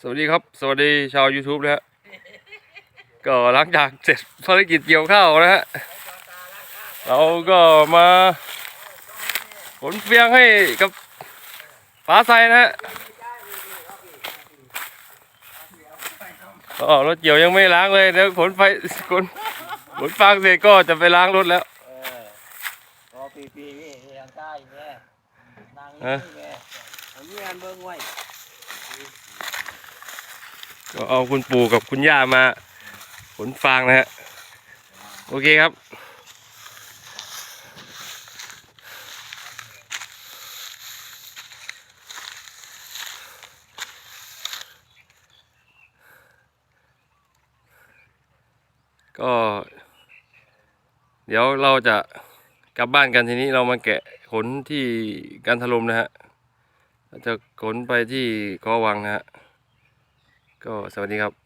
สวัสดีครับ สวัสดีชาว YouTube นะฮะก็หลังจากเสร็จภารกิจเกี่ยวข้าวนะฮะเราก็มาขนเฟียงให้กับฟ้าใสนะฮะอ๋อรถเกี่ยวยังไม่ล้างเลยเดี๋ยวขนไฟขนขนฟางเสร็จก็จะไปล้างรถแล้วเออพอปีปีนี่ทางใต้แม่นางฮะนี่แม่เอาเงี้ยเบิ่งไว้ ก็เอาคุณปู่กับคุณย่ามาขนฟางนะฮะ โอเคครับก็ เดี๋ยวเราจะกลับบ้านกันทีนี้เรามาแกะขนที่การถล่มนะฮะเราจะขนไปที่กอวังนะฮะ ก็สวัสดีครับ